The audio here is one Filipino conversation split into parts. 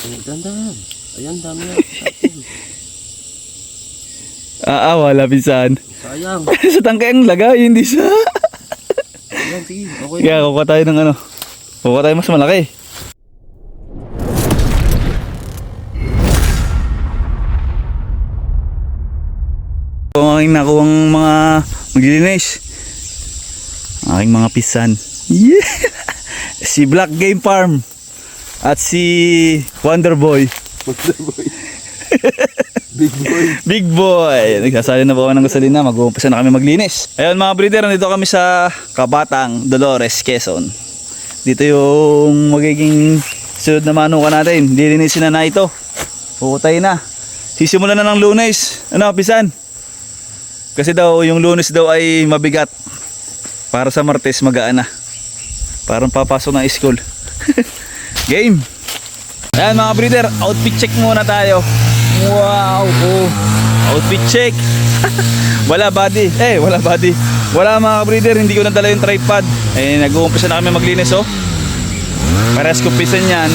Dandan. Ayan, dami. Sapin. Ah, ah, wala pinsan. Sayang. sa tangke ang lagay, hindi sa... Ayan, sige. Okay Kaya na. kukuha tayo ng ano. Kukuha tayo mas malaki. Ito ang aking nakuhang mga maglilinis. Aking mga pisan. Yeah! si Black Game Farm. At si Wonder Boy. Big boy. Big boy! Nagsasali na po kami ng gasolina. Mag-uumpisa na kami maglinis. Ayun mga breeder, nandito kami sa Kabatang, Dolores, Quezon. Dito yung magiging sunod na manuka natin. Dilinisin na na ito. Pukutay na. Sisimulan na ng lunes. Ano, pisan? Kasi daw, yung lunes daw ay mabigat. Para sa martes, magaan na. Parang papasok na school. Game! Ayan mga breeder, outfit check muna tayo. Wow! Oh. Outfit check! wala body. Eh, wala body. Wala mga breeder, hindi ko nadala yung tripod. Eh, nag-uumpisa na kami maglinis oh. Parehas ko pisan yan.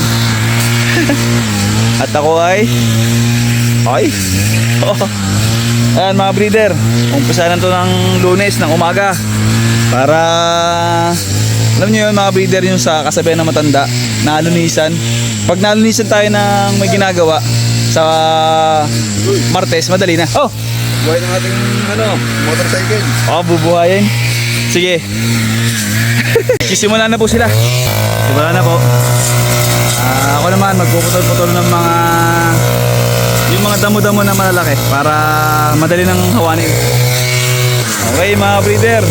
At ako ay... Ay! Oh. Ayan mga breeder, umpisa na to ng lunes ng umaga. Para... Alam niyo yun mga breeder yung sa kasabihan ng matanda, nalunisan. Pag nalunisan tayo ng may ginagawa sa Martes, madali na. Oh! Buhay ng ating, ano, motorcycle. Oh, bubuhayin. Sige. Sisimula na po sila. Simula na po. Ah, ako naman magpuputol-putol ng mga yung mga damo-damo na malalaki para madali nang hawanin. Okay mga breeder.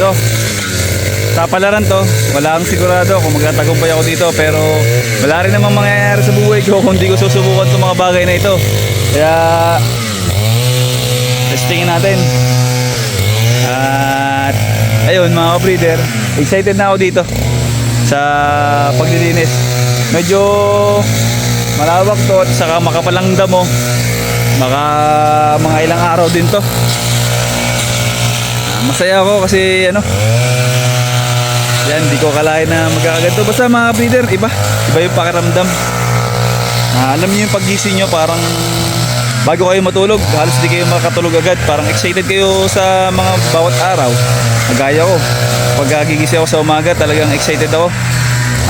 Ah, ito. Sa palaran to, wala akong sigurado kung magtatagumpay ako dito pero wala rin namang mangyayari sa buhay ko kung di ko susubukan itong mga bagay na ito. Kaya testingin natin. At ayun mga breeder, excited na ako dito sa paglilinis. Medyo malawak to at saka makapalang damo. Baka mga ilang araw din to. Ah, masaya ako kasi ano yan, di ko kalain na magkakaganto. Basta mga breeder, iba. Iba yung pakiramdam. Ah, alam niyo yung paggising nyo, parang bago kayo matulog, halos di kayo makatulog agad. Parang excited kayo sa mga bawat araw. Magaya ko. Pag gigising ako sa umaga, talagang excited ako.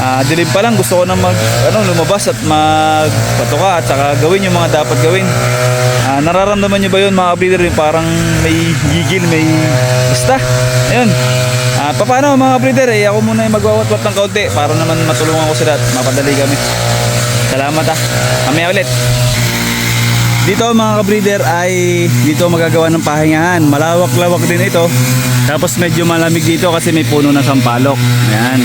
Ah, dilim pa lang, gusto ko na mag, ano, lumabas at magpatuka at saka gawin yung mga dapat gawin. Ah, nararamdaman niyo ba yun mga breeder, parang may gigil, may basta. Ayun. Ah, paano mga breeder, eh, ako muna yung magwawatwat ng kaunti para naman matulungan ko sila at mapadali kami. Salamat ah. Mamaya ulit. Dito mga ka-breeder ay dito magagawa ng pahingahan. Malawak-lawak din ito. Tapos medyo malamig dito kasi may puno ng sampalok. Ayan.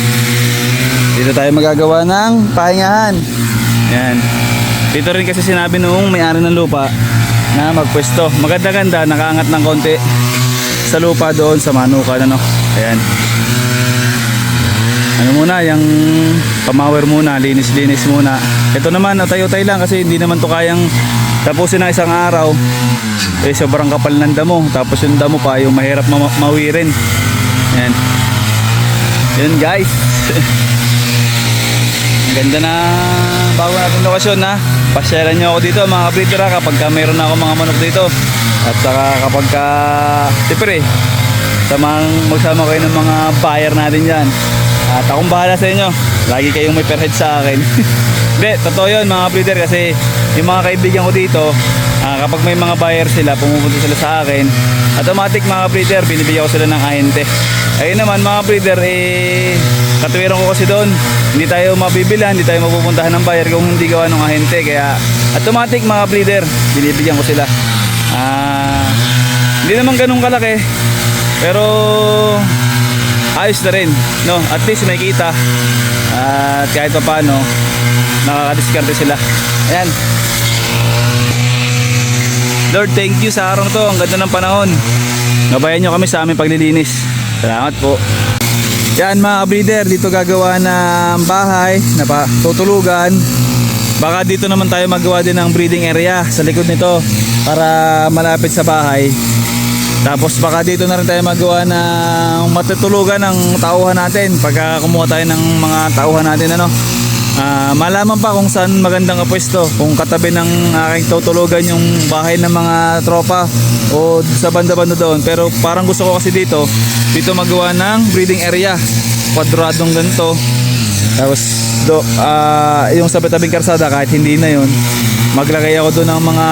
Dito tayo magagawa ng pahingahan. Ayan. Dito rin kasi sinabi noong may-ari ng lupa na magpwesto. Maganda-ganda, nakaangat ng konti sa lupa doon sa manukan ano. Ayan. Ano muna, yung pamawer muna, linis-linis muna. Ito naman, atay-utay lang kasi hindi naman to kayang tapusin ng isang araw. Eh, sobrang kapal ng damo. Tapos yung damo pa, yung mahirap ma mawirin. Yan guys. Ang ganda na bago natin lokasyon ha. Pasyalan nyo ako dito mga ha kapag ka mayroon ako mga manok dito. At saka kapag ka, siyempre, samang magsama kayo ng mga buyer natin dyan. At akong bahala sa inyo. Lagi kayong may per head sa akin. Hindi, totoo yun mga breeder kasi yung mga kaibigan ko dito, ah, kapag may mga buyer sila, pumupunta sila sa akin, automatic mga breeder, binibigyan ko sila ng ahente. Ayun naman mga breeder, eh, katuwiran ko kasi doon, hindi tayo mabibila, hindi tayo mapupuntahan ng buyer kung hindi gawa ng ahente. Kaya automatic mga breeder, binibigyan ko sila. Ah, hindi naman ganun kalaki, pero ayos na rin, no? At least may kita. At kahit pa paano, nakakadiskarte sila. Ayan. Lord, thank you sa araw to. Ang ganda ng panahon. Gabayan nyo kami sa aming paglilinis. Salamat po. Yan mga breeder, dito gagawa ng bahay na pa tutulugan. Baka dito naman tayo magawa din ng breeding area sa likod nito para malapit sa bahay. Tapos baka dito na rin tayo magawa ng matutulugan ng tauhan natin pagka kumuha tayo ng mga tauhan natin ano. Ah, malaman pa kung saan magandang kapwesto kung katabi ng aking tutulugan yung bahay ng mga tropa o sa banda-banda doon. Pero parang gusto ko kasi dito dito magawa ng breeding area. Kwadradong ganito. Tapos do, ah, yung sa tabing karsada kahit hindi na yun maglagay ako doon ng mga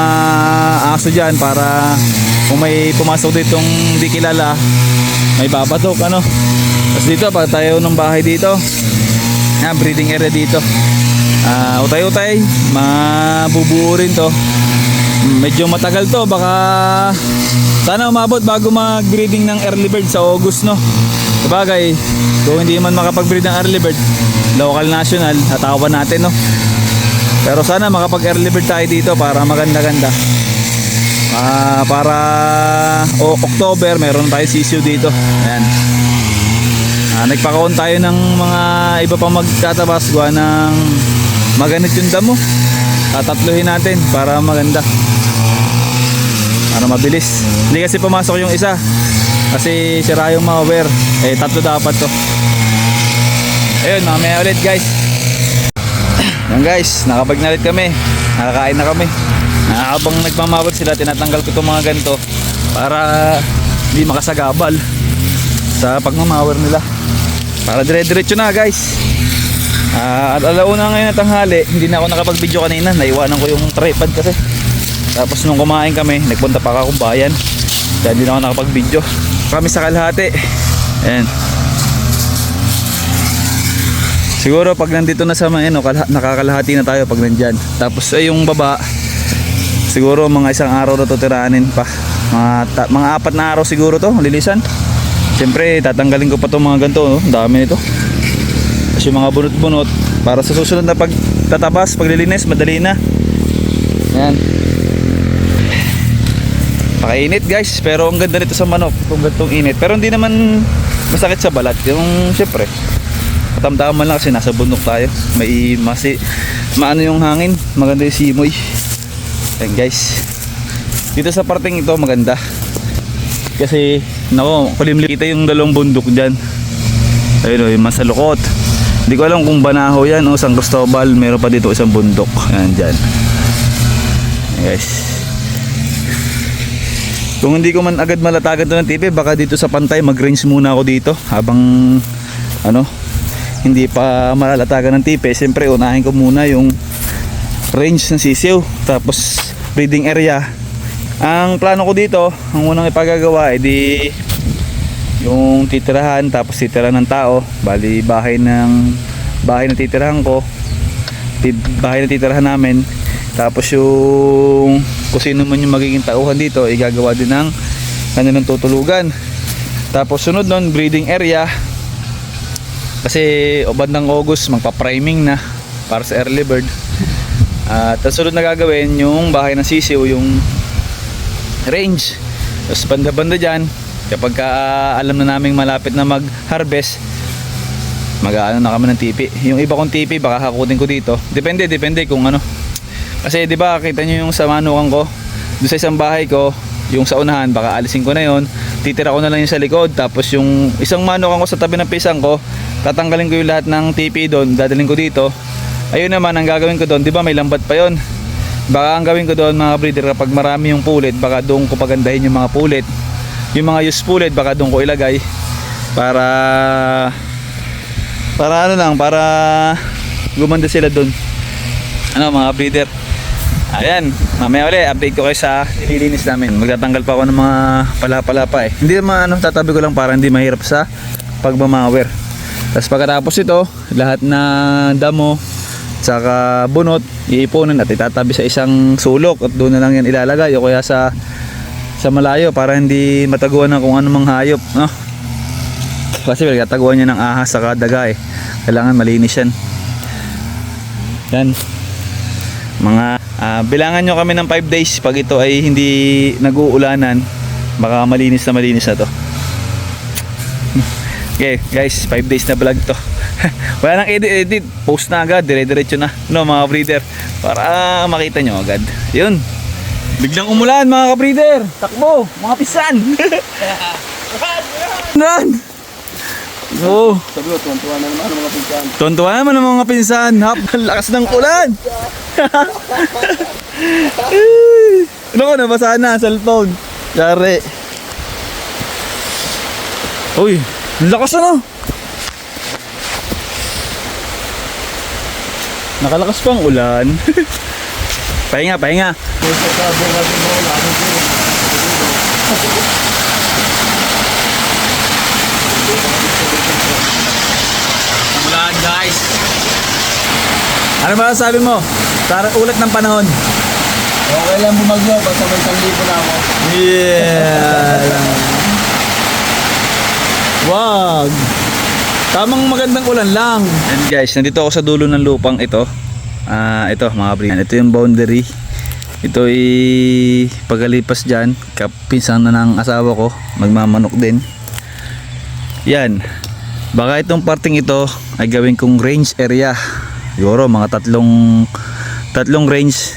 aso dyan para kung may pumasok ditong di kilala may babatok ano. Tapos dito pag tayo ng bahay dito na breeding area dito. Ah, utay-utay mabubuo rin to. Medyo matagal to baka sana umabot bago mag-breeding ng early bird sa August no? Sabagay kung hindi man makapag-breed ng early bird local national hatawan natin no? Pero sana makapag early bird tayo dito para maganda-ganda. Ah, para o October meron tayo sisiyo dito. Ayan Ah, nagpakaon tayo ng mga iba pang magtatabas gawa ng maganit yung damo. Tatatluhin natin para maganda. Para mabilis. Hindi kasi pumasok yung isa. Kasi sira yung mga wire. Eh, tatlo dapat to. Ayun, mamaya ulit guys. Yan guys, nakapagnalit kami. Nakakain na kami. Ah, habang nagmamawal sila, tinatanggal ko itong mga ganito para hindi makasagabal sa pagmamawar nila. Para dire-diretso na guys. Ah, at alauna ngayon na tanghali, hindi na ako nakapag-video kanina. Naiwanan ko yung tripod kasi. Tapos nung kumain kami, nagpunta pa akong bayan. Kaya hindi na ako nakapag-video. Kami sa kalahati. Ayan. Siguro pag nandito na sa mga ano, nakakalahati na tayo pag nandyan. Tapos ay yung baba, siguro mga isang araw na to tiranin pa. Mga, mga apat na araw siguro to, lilisan. Siyempre, tatanggalin ko pa itong mga ganito. No? Dami nito. Yung mga bunot-bunot. Para sa susunod na pagtatabas, paglilinis, madali na. Yan. Pakainit guys. Pero ang ganda nito sa manok. Kung gantong init. Pero hindi naman masakit sa balat. Yung siyempre, katamtaman lang kasi nasa bundok tayo. May masi, maano yung hangin. Maganda yung simoy. Yan guys. Dito sa parteng ito maganda. Kasi, nako, kulimlim kita yung dalawang bundok dyan. Ayun o, yung masalukot. Hindi ko alam kung Banahaw yan o San Cristobal. Meron pa dito isang bundok. Ayan dyan. Yes. Kung hindi ko man agad malatagan to ng TV, baka dito sa pantay mag-range muna ako dito habang ano, hindi pa malalatagan ng TV. Siyempre, unahin ko muna yung range ng sisiw. Tapos, breeding area. Ang plano ko dito, ang unang ipagagawa ay di yung titirahan tapos titirahan ng tao. Bali bahay ng bahay na titirahan ko. Bahay na titirahan namin. Tapos yung kung sino man yung magiging tauhan dito igagawa din ng kanilang tutulugan. Tapos sunod nun breeding area. Kasi o bandang August magpa-priming na para sa early bird. At ang sunod na gagawin yung bahay ng sisiw yung range. Tapos banda-banda dyan kapag ka, ah, alam na naming malapit na mag-harvest mag-aano na kami ng tipi yung iba kong tipi baka hakutin ko dito. Depende depende kung ano. Kasi di ba kita nyo yung sa manukan ko doon sa isang bahay ko yung sa unahan baka alisin ko na yon titira ko na lang yung sa likod tapos yung isang manukan ko sa tabi ng pisang ko tatanggalin ko yung lahat ng tipi doon dadalhin ko dito. Ayun naman ang gagawin ko doon di ba may lambat pa yon baka ang gawin ko doon mga breeder kapag marami yung pulit baka doon ko pagandahin yung mga pulit. Yung mga used pulit baka doon ko ilagay para para ano lang para gumanda sila doon. Ano mga breeder? Ayan mamaya ulit update ko kayo sa nililinis namin. Magtatanggal pa ako ng mga pala-pala pa eh. Hindi naman ano tatabi ko lang para hindi mahirap sa pagmamawer. Tapos pagkatapos ito lahat na damo saka bunot iipunin at itatabi sa isang sulok at doon na lang yan ilalagay o kaya sa sa malayo para hindi mataguan ng kung anumang hayop no? Kasi pinagtataguan niya ng ahas saka daga eh. Kailangan malinis yan. Yan. Mga ah, bilangan nyo kami ng 5 days pag ito ay hindi nag-uulanan. Baka malinis na malinis na to. Okay guys. 5 days na vlog to wala nang edit edit post na agad dire diretso na no mga breeder para makita nyo agad yun Biglang umulan mga ka-breeder. Takbo, mga pisan. Nan. Oh, Sabi ko, tuwan-tuwa na naman ang mga pinsan. tontuwa naman ang mga pinsan. Hap, lakas ng ulan. ko, nabasa na, cellphone. Yari. Uy, lakas ano. Nakalakas pa ang ulan. pahinga, pahinga. Ulan guys. Ano ba sabi mo? Tara ulat ng panahon. Okay lang bumagyo, basta may isang libo na ako. Yeah. Wag. Tamang magandang ulan lang. And guys, nandito ako sa dulo ng lupang ito. Ah, ito mga brin. Ito yung boundary. Ito ay pagalipas dyan, kapinsan na ng asawa ko, magmamanok din. Yan. Baka itong parting ito ay gawin kong range area. Siguro mga tatlong tatlong range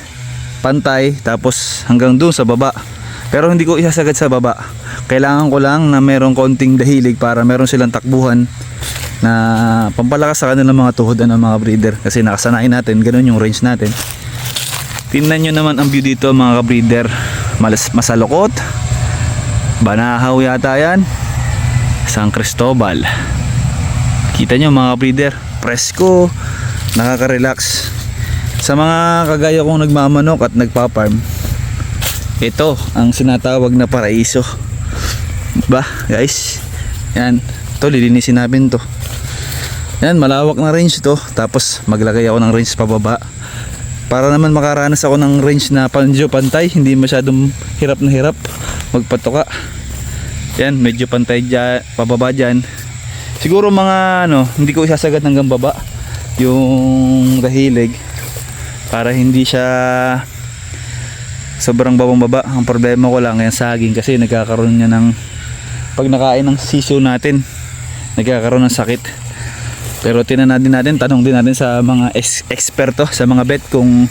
pantay tapos hanggang doon sa baba. Pero hindi ko isasagad sa baba. Kailangan ko lang na merong konting dahilig para meron silang takbuhan na pampalakas sa kanilang mga tuhod ng mga breeder. Kasi nakasanain natin ganun yung range natin. Tingnan nyo naman ang view dito mga breeder Malas, masalukot. Banahaw yata yan. San Cristobal. Kita nyo mga breeder presko nakaka-relax. Sa mga kagaya kong nagmamanok at nagpa-farm ito ang sinatawag na paraiso. Ba guys? Yan. To lilinisin namin to yan malawak na range to tapos maglagay ako ng range pababa. Para naman makaranas ako ng range na panjo pantay hindi masyadong hirap na hirap magpatoka yan medyo pantay dyan, pababa dyan. Siguro mga ano hindi ko isasagad hanggang baba yung dahilig para hindi siya sobrang babang baba ang problema ko lang yung saging kasi nagkakaroon niya ng pag nakain ng sisiyo natin nagkakaroon ng sakit pero tinan natin natin tanong din natin sa mga eksperto sa mga vet kung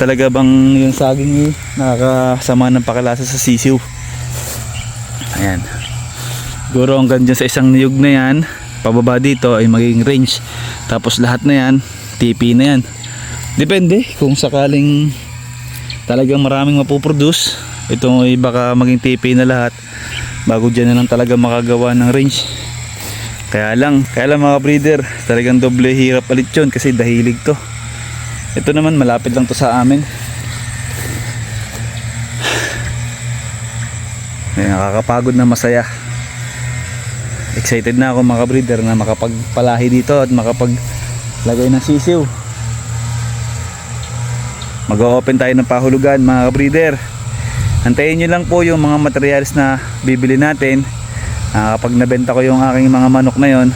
talaga bang yung saging nakakasama ng pakalasa sa sisiyo ayan. Siguro hanggang dyan sa isang niyog na yan pababa dito ay magiging range. Tapos lahat na yan TP na yan. Depende kung sakaling talagang maraming mapuproduce ito ay baka maging TP na lahat bago dyan na lang talaga makagawa ng range kaya lang kaya lang mga breeder talagang doble hirap ulit yun kasi dahilig to. Ito naman malapit lang to sa amin. Ay, nakakapagod na masaya. Excited na ako mga breeder na makapagpalahi dito at makapaglagay ng sisiw. Mag-open tayo ng pahulugan mga breeder. Antayin nyo lang po yung mga materials na bibili natin Ah, kapag nabenta ko yung aking mga manok na yon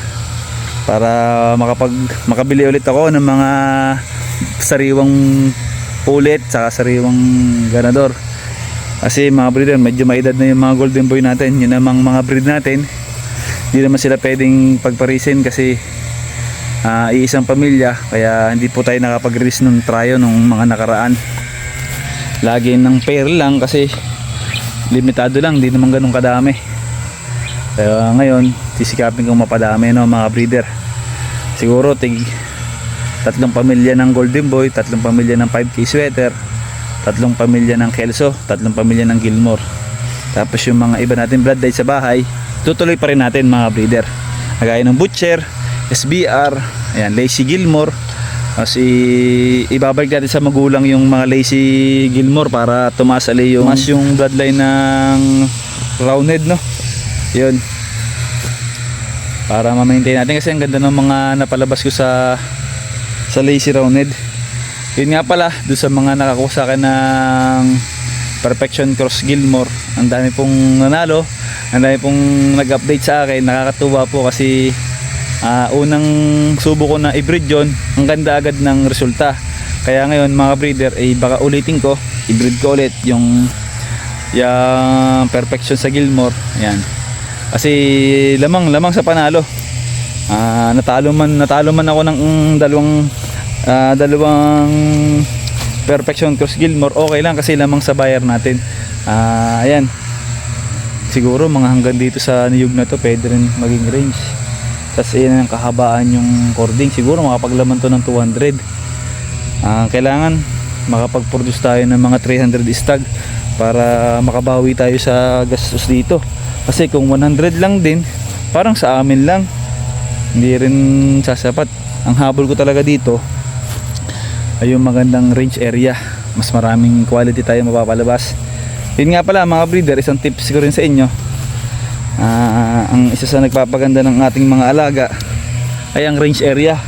para makapag makabili ulit ako ng mga sariwang ulit saka sariwang ganador. Kasi mga breeder medyo maedad na yung mga golden boy natin. Yun namang mga breed natin. Hindi naman sila pwedeng pagparisin kasi ah, iisang pamilya. Kaya hindi po tayo nakapag-release ng tryo nung mga nakaraan. Lagi ng pair lang kasi limitado lang. Hindi naman ganun kadami kaya ngayon, sisikapin kong mapadami no, mga breeder. Siguro tig tatlong pamilya ng Golden Boy, tatlong pamilya ng 5K sweater, tatlong pamilya ng Kelso, tatlong pamilya ng Gilmore. Tapos yung mga iba natin bloodline sa bahay, tutuloy pa rin natin mga breeder. Kagaya ng Butcher, SBR, ayan, Lacy Gilmore. Kasi ibabalik natin sa magulang yung mga Lacy Gilmore para tumaas ali yung, tumaas yung bloodline ng Roundhead no yun. Para ma-maintain natin kasi ang ganda ng mga napalabas ko sa sa lazy rounded. Yun nga pala doon sa mga nakakuha sa akin ng perfection cross Gilmore ang dami pong nanalo ang dami pong nag-update sa akin nakakatuwa po kasi ah, unang subo ko na i-breed yun ang ganda agad ng resulta. Kaya ngayon mga breeder ay baka ulitin ko i-breed ko ulit yung yung perfection sa Gilmore. Yan kasi lamang lamang sa panalo ah natalo man natalo man ako ng mm, dalawang ah, dalawang Perfection Cross Gilmore, okay lang kasi lamang sa buyer natin. Ah, ayan. Siguro mga hanggang dito sa niyog na to, pwede rin maging range. Tapos ayan ang kahabaan yung cording. Siguro makapaglaman to ng 200. Ah, kailangan makapag-produce tayo ng mga 300 stag para makabawi tayo sa gastos dito. Kasi kung 100 lang din, parang sa amin lang. Hindi rin sasapat. Ang habol ko talaga dito ay yung magandang range area. Mas maraming quality tayo mapapalabas. Yun nga pala mga breeder, isang tips ko rin sa inyo. Ah, ang isa sa nagpapaganda ng ating mga alaga ay ang range area.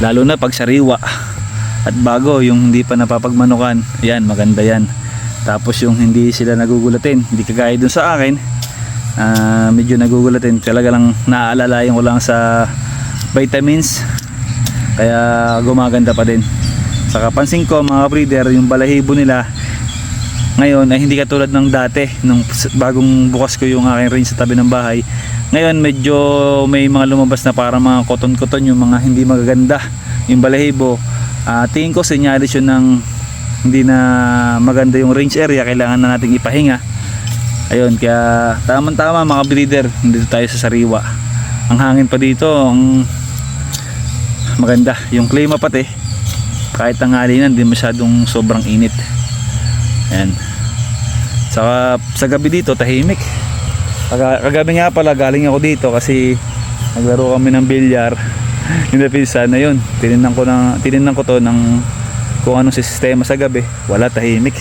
Lalo na pag sariwa. At bago, yung hindi pa napapagmanukan, yan, maganda yan. Tapos yung hindi sila nagugulatin, hindi kagaya dun sa akin, ah, medyo nagugulatin. Talaga lang naaalalayan ko lang sa vitamins, kaya gumaganda pa din. Saka pansin ko mga breeder, yung balahibo nila ngayon ay hindi katulad ng dati nung bagong bukas ko yung aking range sa tabi ng bahay. Ngayon medyo may mga lumabas na parang mga koton-koton yung mga hindi magaganda yung balahibo. Ah, tingin ko senyalis yun ng hindi na maganda yung range area kailangan na nating ipahinga. Ayun, kaya tamang-tama mga breeder, dito tayo sa Sariwa. Ang hangin pa dito, ang maganda. Yung klima pati, kahit tanghalinan, hindi masyadong sobrang init. Ayan. Saka sa gabi dito, tahimik. Kaga- Kagabi nga pala, galing ako dito kasi naglaro kami ng bilyar. Hindi pinsan na yun. Tinignan ko, na, tinignan ko to ng kung anong sistema sa gabi. Wala, tahimik.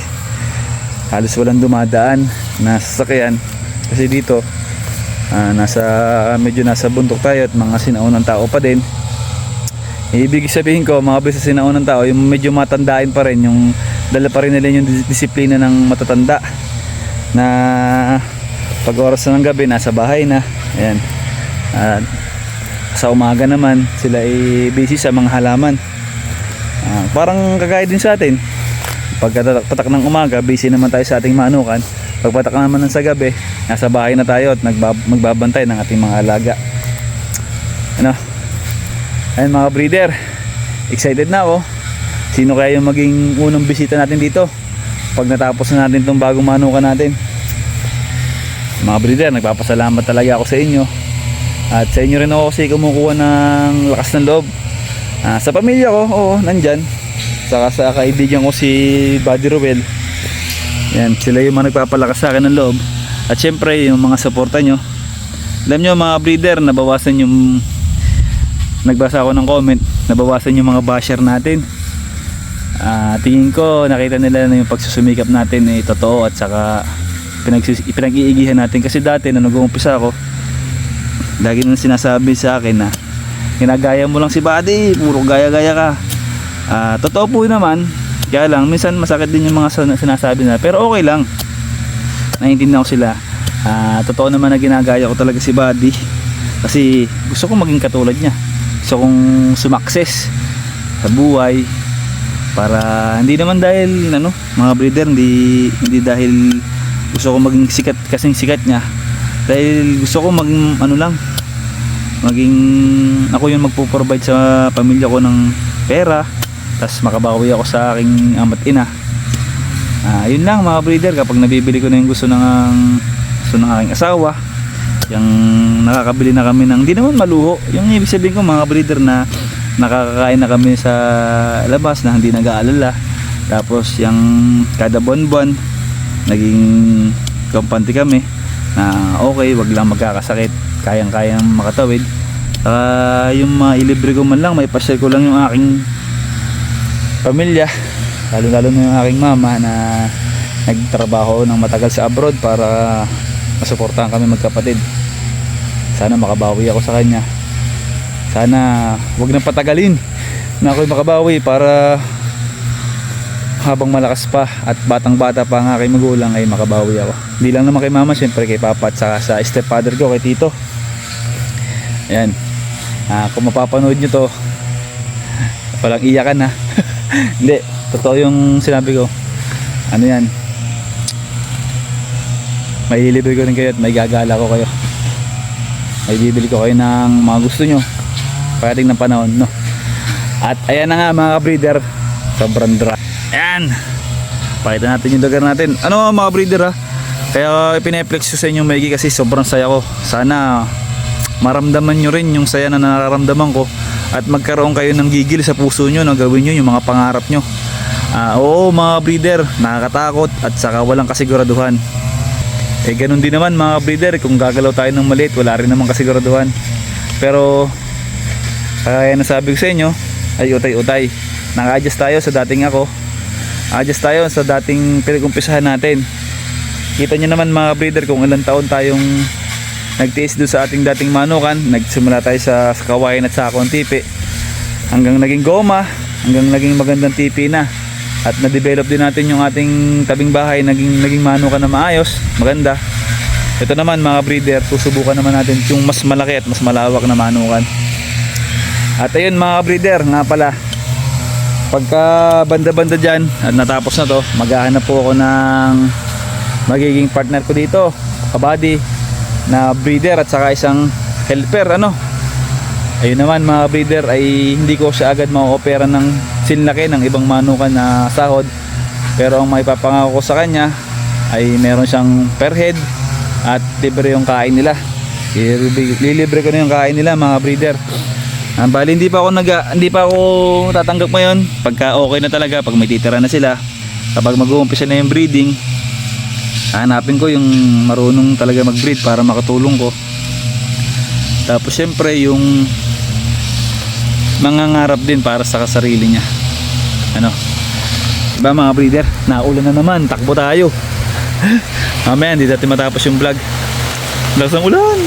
Halos walang dumadaan na sasakyan. Kasi dito, ah, nasa, medyo nasa bundok tayo at mga sinaunang tao pa din. Ibig sabihin ko, mga beses sinaunang tao, yung medyo matandain pa rin, yung dala pa rin nila yung dis- disiplina ng matatanda na pag oras na ng gabi, nasa bahay na. Ayan. At sa umaga naman, sila ay busy sa mga halaman. Ah, parang kagaya din sa atin. Pagkatak patak ng umaga, busy naman tayo sa ating manukan. Pagpatak naman ng sa gabi, nasa bahay na tayo at nagbab- magbabantay ng ating mga alaga. Ano? Ayun mga breeder, excited na ako. Sino kaya yung maging unang bisita natin dito? Pag natapos na natin itong bagong manukan natin. Mga breeder, nagpapasalamat talaga ako sa inyo. At sa inyo rin ako kasi kumukuha ng lakas ng loob. Ah, sa pamilya ko, oo, nandyan. Saka sa kaibigan ko si Buddy Ruel. Yan, sila yung mga nagpapalakas sa akin ng loob. At syempre, yung mga suporta nyo. Alam nyo mga breeder, nabawasan yung nagbasa ako ng comment, nabawasan yung mga basher natin. Ah, tingin ko nakita nila na yung pagsusumikap natin ay totoo at saka pinag-iigihan natin kasi dati na nag-uumpisa ako lagi nang sinasabi sa akin na ginagaya mo lang si buddy puro gaya-gaya ka Ah, totoo po naman kaya lang minsan masakit din yung mga sin- sinasabi na pero okay lang. Naiintindihan ko sila. Ah, totoo naman na ginagaya ko talaga si buddy. Kasi gusto ko maging katulad niya. Gusto kong sumakses sa buhay para hindi naman dahil ano mga breeder hindi hindi dahil gusto ko maging sikat kasing sikat niya. Dahil gusto ko maging ano lang maging ako yung magpo-provide sa pamilya ko ng pera tapos makabawi ako sa aking ama't ina. Ah yun lang mga breeder kapag nabibili ko na yung gusto ng gusto ng aking asawa yung nakakabili na kami ng hindi naman maluho. Yung ibig sabihin ko mga breeder na nakakakain na kami sa labas na hindi nag-aalala. Tapos yung kada buwan-buwan naging kampante kami na okay wag lang magkakasakit. Kayang kayang makatawid. Saka yung mga ilibre ko man lang may pasyal ko lang yung aking pamilya. Lalo lalo na yung aking mama na nagtrabaho ng matagal sa abroad para masuportahan kami magkapatid. Sana makabawi ako sa kanya. Sana wag nang patagalin na ako'y makabawi para habang malakas pa at batang bata pa ang aking magulang ay makabawi ako. Hindi lang naman kay mama syempre kay papa at saka sa stepfather ko kay tito. Ayan. Ah, kung mapapanood nyo to walang iyakan ha hindi totoo yung sinabi ko ano yan may ko rin kayo at may gagala ko kayo may bibili ko kayo ng mga gusto nyo pagdating ng panahon no at ayan na nga mga breeder sobrang dry Ayan. Pakita natin yung lugar natin. Ano mga breeder ha? Kaya ipineflex ko sa inyo maigi kasi sobrang saya ko. Sana maramdaman nyo rin yung saya na nararamdaman ko at magkaroon kayo ng gigil sa puso nyo na gawin nyo yung mga pangarap nyo. Ah, oo mga breeder, nakakatakot at saka walang kasiguraduhan. Eh ganun din naman mga breeder, kung gagalaw tayo ng maliit, wala rin naman kasiguraduhan. Pero kaya nasabi ko sa inyo, ay utay-utay. Naka-adjust tayo sa dating ako. Adjust tayo sa dating pinagumpisahan natin. Kita nyo naman mga breeder kung ilang taon tayong nagtiis doon sa ating dating manukan. Nagsimula tayo sa, kawain at sa akong tipi. Hanggang naging goma, hanggang naging magandang tipi na. At na-develop din natin yung ating tabing bahay, naging, naging manukan na maayos, maganda. Ito naman mga breeder, susubukan naman natin yung mas malaki at mas malawak na manukan. At ayun mga breeder, nga pala, pagka banda-banda dyan at natapos na to, maghahanap po ako ng magiging partner ko dito, kabady, na breeder at saka isang helper, ano. Ayun naman mga breeder ay hindi ko siya agad ma-opera ng sinlaki ng ibang manukan na sahod. Pero ang may papangako ko sa kanya ay meron siyang per head at libre yung kain nila. Lilibre ko na yung kain nila mga breeder. Ah, bali hindi pa ako nag hindi pa ako tatanggap ngayon pagka okay na talaga pag may titira na sila kapag mag-uumpisa na yung breeding hanapin ko yung marunong talaga mag-breed para makatulong ko. Tapos syempre yung mangangarap din para sa kasarili niya. Ano? Ba mga breeder? Naulan na naman. Takbo tayo. Mamaya hindi natin matapos yung vlog. Lakas ng ulan